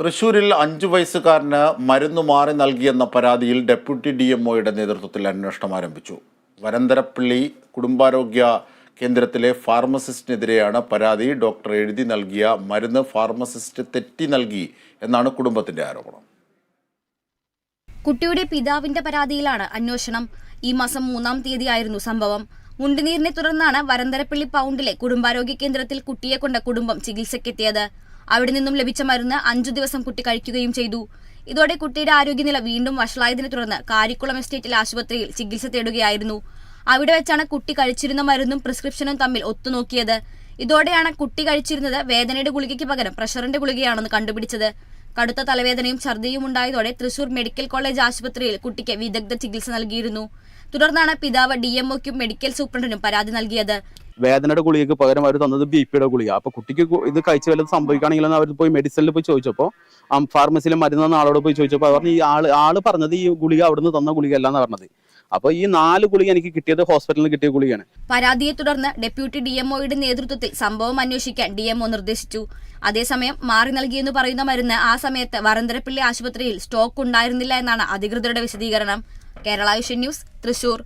തൃശൂരിൽ അഞ്ചു വയസ്സുകാരന് മരുന്ന് മാറി നൽകിയെന്ന പരാതിയിൽ ഡെപ്യൂട്ടി ഡി എം ഒയുടെ നേതൃത്വത്തിൽ അന്വേഷണം ആരംഭിച്ചു. വരന്തരപ്പള്ളി കുടുംബാരോഗ്യ കേന്ദ്രത്തിലെ ഫാർമസിസ്റ്റിനെതിരെയാണ് പരാതി. ഡോക്ടർ എഴുതി നൽകിയ മരുന്ന് ഫാർമസിസ്റ്റ് തെറ്റി നൽകി എന്നാണ് കുടുംബത്തിന്റെ ആരോപണം. കുട്ടിയുടെ പിതാവിന്റെ പരാതിയിലാണ് അന്വേഷണം. ഈ മാസം മൂന്നാം തീയതിയായിരുന്നു സംഭവം. മുണ്ടുനീരിനെ തുടർന്നാണ് വരന്തരപ്പള്ളി പൗണ്ടിലെ കുടുംബാരോഗ്യ കേന്ദ്രത്തിൽ കുട്ടിയെ കൊണ്ട കുടുംബം ചികിത്സയ്ക്കെത്തിയത്. അവിടെ നിന്നും ലഭിച്ച മരുന്ന് അഞ്ചു ദിവസം കുട്ടി കഴിക്കുകയും ചെയ്തു. ഇതോടെ കുട്ടിയുടെ ആരോഗ്യനില വീണ്ടും വഷളായതിനെ തുടർന്ന് കാരിക്കുളം എസ്റ്റേറ്റിലെ ആശുപത്രിയിൽ ചികിത്സ തേടുകയായിരുന്നു. അവിടെ വെച്ചാണ് കുട്ടി കഴിച്ചിരുന്ന മരുന്നും പ്രിസ്ക്രിപ്ഷനും തമ്മിൽ ഒത്തുനോക്കിയത്. ഇതോടെയാണ് കുട്ടി കഴിച്ചിരുന്നത് വേദനയുടെ ഗുളികയ്ക്ക് പകരം പ്രഷറിന്റെ ഗുളികയാണെന്ന് കണ്ടുപിടിച്ചത്. കടുത്ത തലവേദനയും ഛർദിയും ഉണ്ടായതോടെ തൃശൂർ മെഡിക്കൽ കോളേജ് ആശുപത്രിയിൽ കുട്ടിക്ക് വിദഗ്ധ ചികിത്സ നൽകിയിരുന്നു. തുടർന്നാണ് പിതാവ് ഡി എംഒക്കും മെഡിക്കൽ സൂപ്രണ്ടിനും പരാതി നൽകിയത്. വേദനയുടെ ഗുളികക്ക് പകരം അവർ തന്നത് ബി പിയുടെ ഗുളിക. അപ്പൊ കുട്ടിക്ക് ഇത് കഴിച്ച് വല്ലതും സംഭവിക്കുകയാണെങ്കിൽ അവർ പോയി മെഡിസിനിൽ പോയി ചോദിച്ചപ്പോൾ ഫാർമസിയിലെ മരുന്ന് ആളോട് പോയി ചോദിച്ചപ്പോൾ അവർ ഈ ആൾ ആൾ പറഞ്ഞത് ഈ ഗുളിക അവിടുന്ന് തന്ന ഗുളിക അല്ല എന്ന് പറഞ്ഞത്. അപ്പൊ ഈ നാല് ഗുളിക എനിക്ക് കിട്ടിയത് ഹോസ്പിറ്റലിൽ കിട്ടിയ ഗുളികയാണ്. പരാതിയെ തുടർന്ന് ഡെപ്യൂട്ടി ഡി എംഒയുടെ നേതൃത്വത്തിൽ സംഭവം അന്വേഷിക്കാൻ ഡി എംഒ നിർദ്ദേശിച്ചു. അതേസമയം മാറി നൽകിയെന്ന് പറയുന്ന മരുന്ന് ആ സമയത്ത് വരന്തരപ്പിള്ളി ആശുപത്രിയിൽ സ്റ്റോക്ക് ഉണ്ടായിരുന്നില്ല എന്നാണ് അധികൃതരുടെ വിശദീകരണം. കേരള ന്യൂസ് തൃശൂർ.